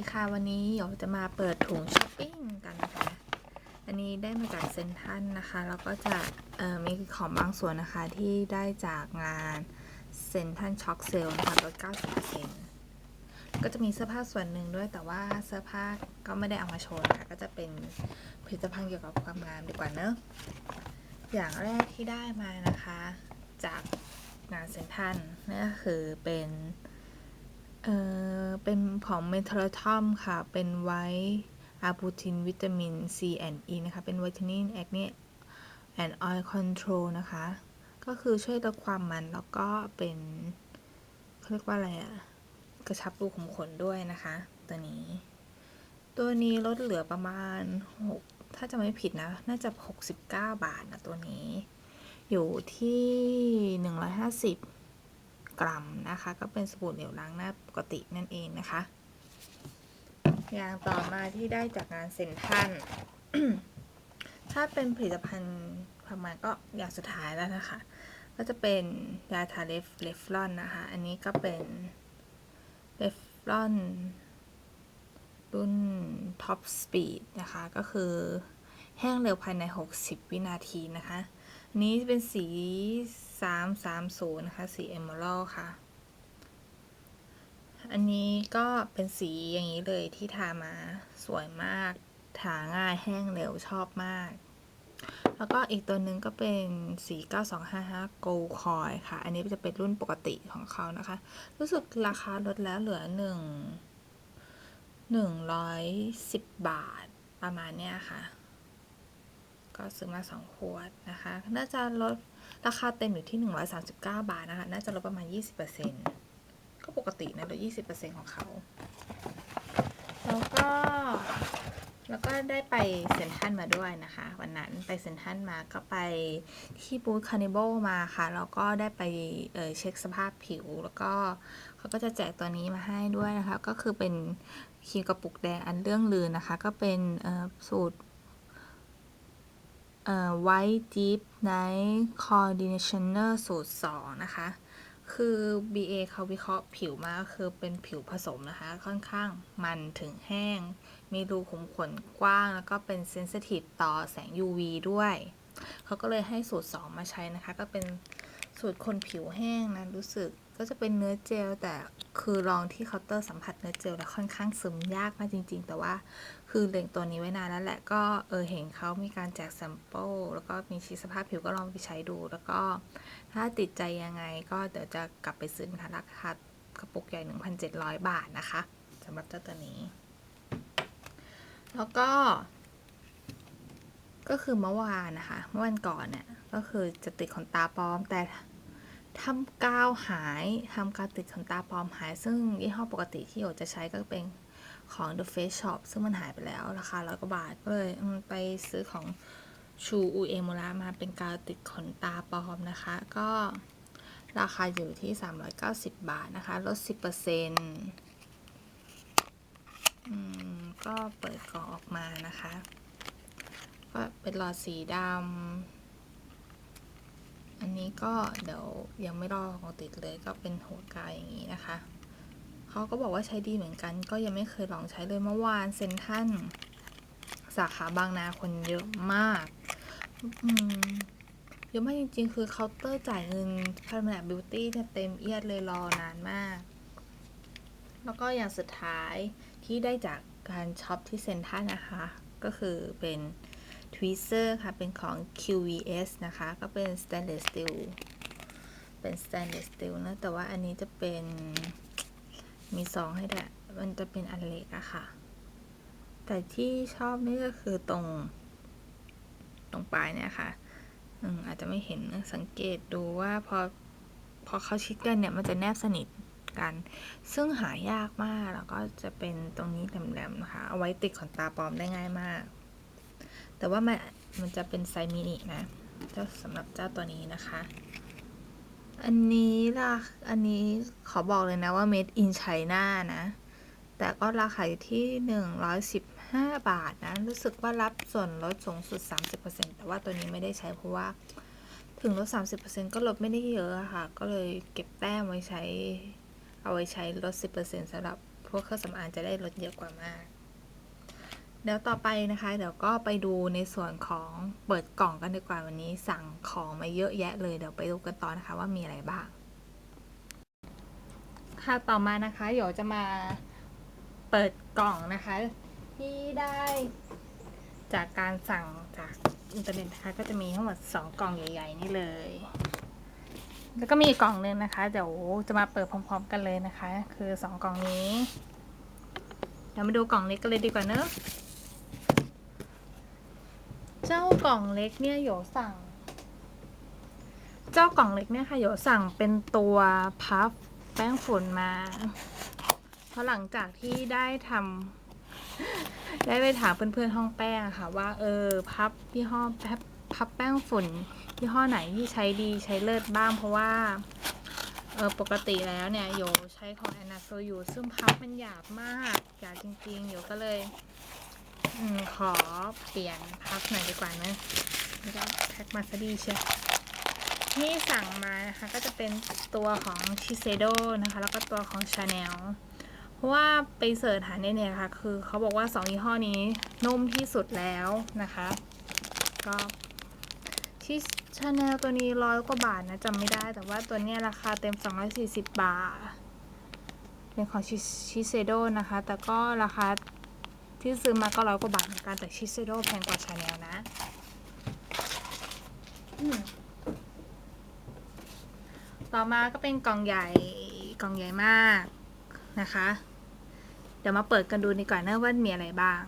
ีค่ะวันนี้เปิดถุงช้อปปิ้งกันนะคะอันนี้ได้มาจากเซนทันนะคะ แล้วก็จะมีของบางส่วนนะคะที่ได้จากงานเซนทันช็อคเซลนะคะลด90%ก็จะมีเสื้อผ้าส่วนหนึ่งด้วยแต่ว่าเสื้อผ้าก็ไม่ได้เอามาโชว์นะคะก็จะเป็นผลิตภัณฑ์เกี่ยวกับความงามดีกว่าเนอะอย่างแรกที่ได้มานะคะจากงานเซนทันนั่นก็คือเป็น เอ่อ เป็นของเมทาลทอมค่ะ เป็นไวท์อาบูตินวิตามิน C and E นะคะ เป็นวิตามินแอคเน and oil control นะคะ ก็คือช่วยลดความมันแล้วก็เป็นเขาเรียกว่าอะไรอะกระชับรูขุมขนด้วยนะคะ ตัวนี้ ตัวนี้ลดเหลือประมาณ 6 ถ้าจะไม่ผิดนะ น่าจะ 69 บาทนะตัวนี้ อยู่ที่ 150 กรัมนะคะ ก็เป็นสบู่เหลวล้างหน้าปกตินั่นเองนะคะ อย่างต่อมาที่ได้จากงานเซ็นทรัลถ้าเป็นผลิตภัณฑ์ประมาณก็อย่างสุดท้ายแล้วนะคะ ก็จะเป็นยาทาเลฟเลฟลอนนะคะ อันนี้ก็เป็นเลฟลอนรุ่น Top Speed นะคะ ก็คือแห้งเร็วภายใน 60 วินาทีนะคะ นี้เป็นสี 330 นะคะ สี Emerald ค่ะ อันนี้ก็เป็นสีอย่างนี้เลยที่ทามาสวยมาก ทาง่ายแห้งเร็วชอบมาก แล้วก็อีกตัวหนึ่งก็เป็นสี 9255 Gold Coin ค่ะ อันนี้จะเป็นรุ่นปกติของเขานะคะ รู้สึกราคาลดแล้วเหลือหนึ่งหนึ่งร้อยสิบบาทประมาณเนี้ยค่ะ ก็ซื้อมาสองขวดนะคะ น่าจะลดราคาเต็มอยู่ที่หนึ่งร้อยสามสิบเก้าบาทนะคะ น่าจะลดประมาณยี่สิบเปอร์เซ็นต์ก็ปกตินะลดยี่สิบเปอร์เซ็นต์ของเขา แล้วก็ แล้วก็ได้ไปเซ็นทรัลมาด้วยนะคะ วันนั้นไปเซ็นทรัลมาก็ไปที่บูธคาร์นิวัลมาค่ะ แล้วก็ได้ไปเเช็คสภาพผิว แล้วก็เขาก็จะแจกตัวนี้มาให้ด้วยนะคะ ก็คือเป็นครีมกระปุกแดงอันเรื่องลือนะคะ ก็เป็นสูตร เอ่อสูตรเอ่อ White Deep Night Conditioner สูตร 2 นะคะ คือ BA เขาวิเคราะห์ผิวมาก็คือเป็นผิวผสมนะคะ ค่อนข้างมันถึงแห้ง มีรูขุมขนกว้าง แล้วก็เป็นเซนซิทีฟต่อแสง UV ด้วย เขาก็เลยให้สูตร 2 มาใช้นะคะ ก็เป็น สูตรคนผิวแห้งนะรู้สึกก็จะเป็นเนื้อเจลแต่คือลองที่เคาน์เตอร์สัมผัสเนื้อเจลแล้วค่อนข้างซึมยากมากจริง ๆ แต่ว่าคือเล็งตัวนี้ไว้นานแล้วแหละก็เออเห็นเขามีการแจกแซมเปิลแล้วก็มีชี้สภาพผิวก็ลองไปใช้ดู แล้วก็ถ้าติดใจยังไงก็เดี๋ยวจะกลับไปซื้อนะคะราคากระปุกใหญ่ 1,700 บาทนะคะสำหรับเจ้าตัวนี้ แล้วก็ ก็คือเมื่อวานนะคะ เมื่อวันก่อนเนี่ยก็คือจะติดขนตาปลอมแต่ ทำกาวหายทำกาวติดขนตาปลอมหาย ซึ่งยี่ห้อปกติที่โอจะใช้ก็เป็นของ The Face Shop ซึ่งมันหายไปแล้วราคาร้อยกว่าบาทก็เลยไปซื้อของชูอูเอมูระมาเป็นกาวติดขนตาปลอมนะคะ ก็ราคาอยู่ที่ 390 บาทนะคะ ลด 10%อืม ก็เปิดกล่องออกมานะคะ ก็เป็นหลอดสีดำ อันนี้ก็เดี๋ยวยังไม่รอของติดเลยก็เป็นหัวกายอย่างนี้นะคะเขาก็บอกว่าใช้ดีเหมือนกัน ก็ยังไม่เคยลองใช้เลยเมื่อวานเซนทันสาขาบางนาคนเยอะมากอืมเยอะมากจริงๆ คือเคาน์เตอร์จ่ายเงินพาร์แมบิวตี้เนี่ยเต็มเอียดเลยรอนานมาก แล้วก็อย่างสุดท้ายที่ได้จากการช็อปที่เซ็นทรัลนะคะ ก็คือเป็น ทวิเซอร์ค่ะ เป็นของ QVS นะคะ ก็เป็น stainless steel เป็น stainless steel นะ แต่ว่าอันนี้จะเป็นมีซองให้ด้วยมันจะเป็นอันเล็กอะค่ะ แต่ที่ชอบนี่ก็คือตรง ตรงปลายเนี่ยค่ะอืมอาจจะไม่เห็นสังเกตดูว่าพอ พอเขาชิดกันเนี่ยมันจะแนบสนิทกัน ซึ่งหายากมากแล้วก็จะเป็นตรงนี้แหลมๆนะคะ เอาไว้ติดขนตาปลอมได้ง่ายมาก แต่ว่ามันมันจะเป็นไซส์มินินะเจ้าสำหรับเจ้าตัวนี้นะคะ อันนี้ล่ะอันนี้ขอบอกเลยนะว่า made in China นะ แต่ก็ราคาอยู่ที่ 115 บาทนะ รู้สึกว่ารับส่วนลดสูงสุด 30%แต่ว่าตัวนี้ไม่ได้ใช้เพราะว่าถึงลด 30%ก็ลดไม่ได้เยอะอะค่ะ ก็เลยเก็บแต้มไว้ใช้ เอาไว้ใช้ลด 10%สำหรับพวกเครื่องสำอางจะได้ลดเยอะกว่ามาก เดี๋ยวต่อไปนะคะ เดี๋ยวก็ไปดูในส่วนของเปิดกล่องกันดีกว่าวันนี้สั่งของมาเยอะแยะเลยเดี๋ยวไปดูกันต่อนะคะว่ามีอะไรบ้าง ค่ะต่อมานะคะเดี๋ยวจะมาเปิดกล่องนะคะ ที่ได้จากการสั่งจากอินเทอร์เน็ตนะคะก็จะมีทั้งหมดสองกล่องใหญ่ ๆ นี่เลย แล้วก็มีอีกกล่องหนึงนะคะ เดี๋ยวจะมาเปิดพร้อม ๆ กันเลยนะคะ คือสองกล่องนี้เดี๋ยวมาดูกล่องเล็กกันเลยดีกว่าเนอะ เจ้ากล่องเล็กเนี่ยโยสั่ง เจ้ากล่องเล็กเนี่ยค่ะโยสั่งเป็นตัวพัฟแป้งฝุ่นมา เพราะหลังจากที่ได้ทำได้ไปถามเพื่อนๆห้องแป้งค่ะ ว่าเออพับยี่ห้อแป๊บพับแป้งฝุ่นยี่ห้อไหนที่ใช้ดีใช้เลิศบ้างเพราะว่าเออปกติแล้วเนี่ยโยใช้ของแอนนาโซอยู่ซึ่งพับมันหยาบมากหยาบจริงๆโยก็เลย อืมขอเปลี่ยนพับหน่อยดีกว่านะนี่ก็แพ็คมาซะดีเชียวที่สั่งมานะคะ ก็จะเป็นตัวของชิเซโดนะคะ แล้วก็ตัวของชาแนลเพราะว่าไปเสิร์ชหาในเน็ตค่ะ คือเขาบอกว่าสองยี่ห้อนี้นุ่มที่สุดแล้วนะคะ ก็ที่ชาแนลตัวนี้ร้อยกว่าบาทนะจำไม่ได้ แต่ว่าตัวนี้ราคาเต็ม 240 บาท เป็นของชิเซโดนะคะ แต่ก็ราคา ที่ซื้อมาก็ร้อยกว่าบาทเหมือนกันแต่ชิเซโดแพงกว่าชาแนลนะต่อมาก็เป็นกล่องใหญ่กล่องใหญ่มากนะคะ เดี๋ยวมาเปิดกันดูดีกว่าเนอะว่ามีอะไรบ้าง